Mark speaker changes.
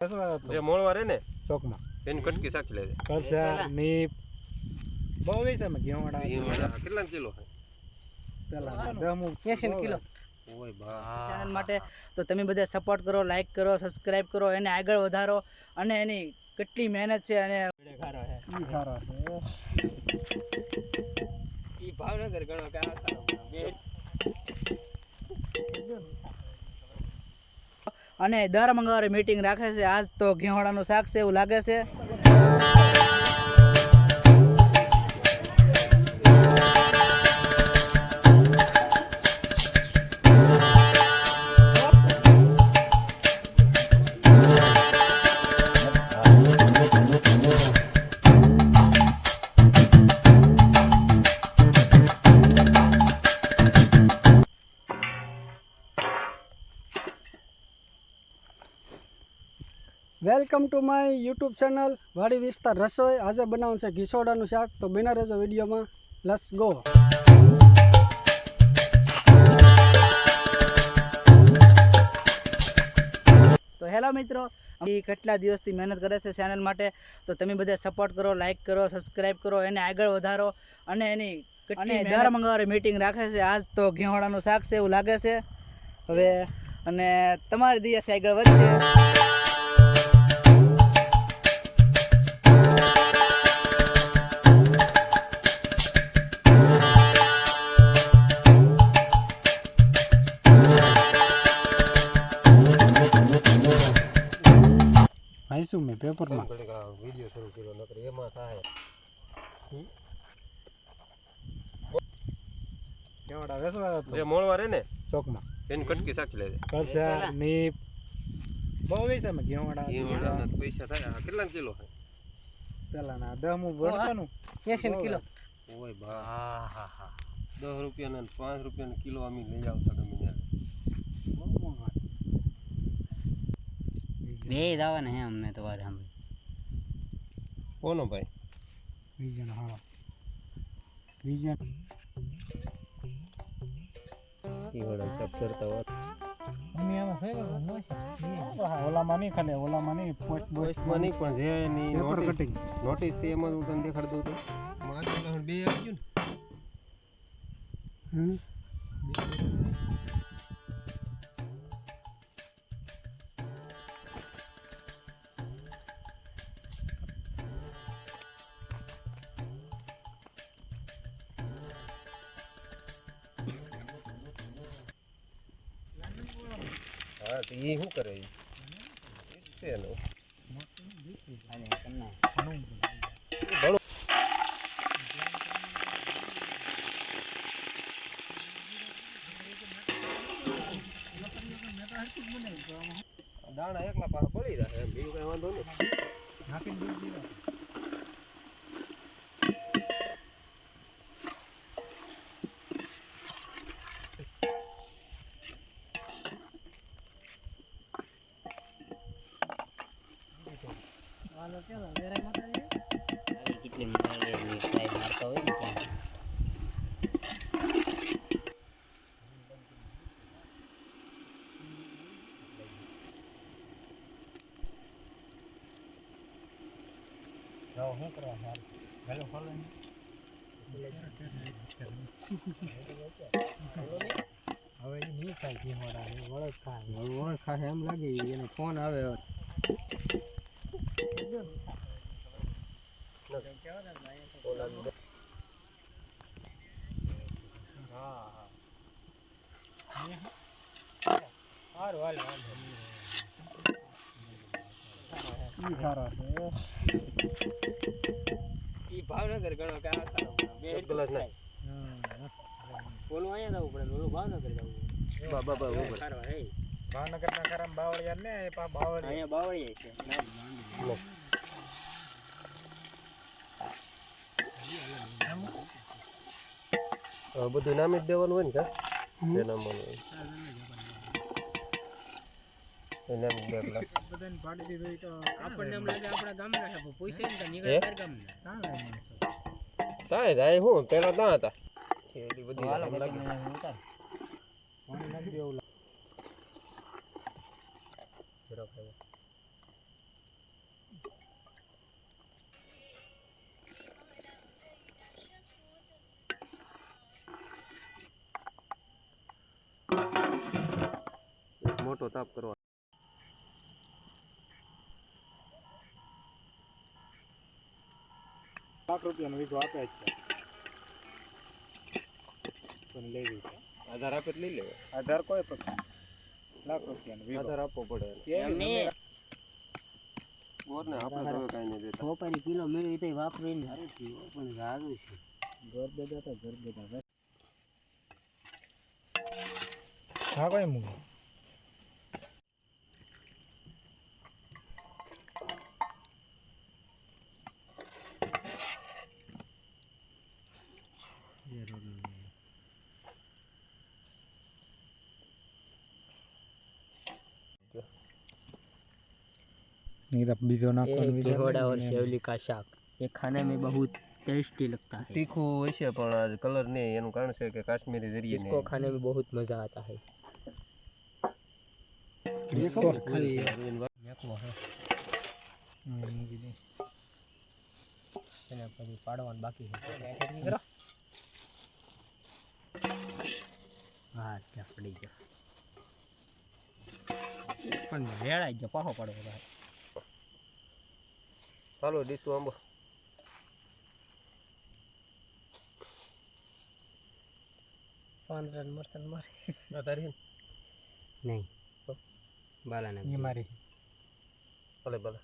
Speaker 1: જે મોળવા રે ને
Speaker 2: ચોકમાં.
Speaker 1: એની કટકી સાખી લેજે.
Speaker 2: કરજા નીપ. બહુ વેચે મે ઘેવાડા
Speaker 1: કેટલા કિલો
Speaker 2: પેલા દમું
Speaker 3: 80 કિલો.
Speaker 1: ઓય બા.
Speaker 3: ચેનલ માટે તો તમે બધા સપોર્ટ કરો લાઈક કરો સબસ્ક્રાઇબ કરો એને આગળ વધારો અને એની કેટલી મહેનત છે અને
Speaker 2: ઈ ખારો છે.
Speaker 3: ઈ ભાવનગર ગણો કે અને દર મંગળવારે મીટિંગ રાખે છે. આજ તો ઘેવાડાનું શાક છે એવું લાગે છે.
Speaker 2: Welcome to my YouTube channel વાડી વિસ્તાર રસોઈ. આજે બનાવવાનું છે ઘીસોડાનું શાક. તો બના રહેજો વિડીયોમાં. લસ ગો
Speaker 3: તો હેલો મિત્રો એ કેટલા દિવસથી મહેનત કરે છે ચેનલ માટે? તો તમે બધા સપોર્ટ કરો લાઈક કરો સબસ્ક્રાઇબ કરો એને આગળ વધારો અને એની અને દર મંગળવારે મીટિંગ રાખે છે. આજ તો ઘેવાડાનું શાક છે એવું લાગે છે. હવે અને તમારી દિયાથી આગળ વધશે
Speaker 2: ભાઈશું મેં પેપરમાં
Speaker 1: વીડિયો શરૂ કર્યો નકર એમાં થાય
Speaker 2: ઘેવાડા વેચવા
Speaker 1: જે મોળવા રે ને
Speaker 2: ચોકમાં
Speaker 1: એની કટકી સાચી લેજે
Speaker 2: કરજા નીપ બહુ વેસા અમે
Speaker 1: કેવડા કેવડા પૈસા થાય આ કેટલા કિલો
Speaker 2: પેલા ના દમું ભરવાનું
Speaker 3: 80 કિલો
Speaker 1: ઓય બા હા હા હા દસ રૂપિયા ને પાંચ રૂપિયાના કિલો અમે લઈ આવતા ગમે જ
Speaker 3: બે દાવાના હે અમને તો વારે સાંભળી
Speaker 1: કોનો ભાઈ?
Speaker 2: વિજન હા વિજન
Speaker 1: ઈવડો ચપ કરતા હોત
Speaker 2: અમે આમાં છે ઓલામાં નહીં ખાલી ઓલામાં નહીં. પોસ્ટ
Speaker 1: પોસ્ટમાં નહીં પણ જે એની નોટિસ
Speaker 2: કટિંગ
Speaker 1: નોટિસ છે એમાં હું તને દેખાડી દઉં તો મારે બે આવી ગયું
Speaker 2: હમ?
Speaker 1: હા એ શું કરે દાણા એકલા પાસે પડી એમ બીજું કઈ વાંધો નહીં.
Speaker 3: કેટલી
Speaker 2: શું કરવા ફોલો હવે ખાય. વળદ ખાય
Speaker 1: એમ લાગે એનો ફોન આવે
Speaker 3: ભાવનગર ગણો કે આ સારો બે
Speaker 1: ગ્લાસ નાખ.
Speaker 3: ઓલું અહીંયા જવું પડે ઓલું ભાવનગર જવું
Speaker 1: બા બા બા
Speaker 2: ભાવનગર ના ખરામ બાવળિયા ને બાવળિયા
Speaker 3: અહીંયા બાવળીએ છે
Speaker 1: બધું નામી જ દેવાનું હોય ને કા? તેના નામવાનું હોય. એ નામી જ દે એટલે.
Speaker 2: બધાને પાડી દીધું તો
Speaker 3: આપણને એમ લાગે આપણા ગામના છે પૈસા ને તો નીકળે તાર ગામના?
Speaker 1: તાય હું પેલા ત્યાં હતા. એટલી બધી આમ લાગે.
Speaker 2: પાણી નાખી દેવું
Speaker 1: જરાક હવે. મોટો તાપ કરવા.
Speaker 2: લાખ રૂપિયાનો વીઘો આપે જ છે પણ લેવી છે?
Speaker 1: આધાર આપે લઈ લેવો
Speaker 2: આધાર કોઈ પણ લાખ રૂપિયાનો વીઘો.
Speaker 1: આધાર આપવો પડે.
Speaker 2: એમની
Speaker 1: બોર ને આપણે તો કાંઈ નહીં દેતા.
Speaker 3: ચોપાની કિલો મેળવી તો વાપરીને પણ સારું છે.
Speaker 2: ઘર બધા તો ઘર બધા હા કઈ મૂકો. नहीं तो बीजो ना
Speaker 3: घोड़ा और शेवली का साग ये खाने में बहुत टेस्टी लगता है
Speaker 1: તીખું હોય છે પણ કલર નહીં એનું કારણ છે કે કાશ્મીરી જરીએ
Speaker 3: इसको खाने में बहुत मजा आता है
Speaker 2: इसको
Speaker 3: એને પછી પાડવાનું બાકી છે હા ત્યાં પડી ગયો પણ વેળાઈ ગયો પાહો પડવો ભાઈ
Speaker 1: ચાલો દીસું આંબો.
Speaker 3: પાંદરા મારી.
Speaker 1: ના તારી
Speaker 3: નહીં. બાલા
Speaker 2: ને મારી
Speaker 1: ભલે ભલે.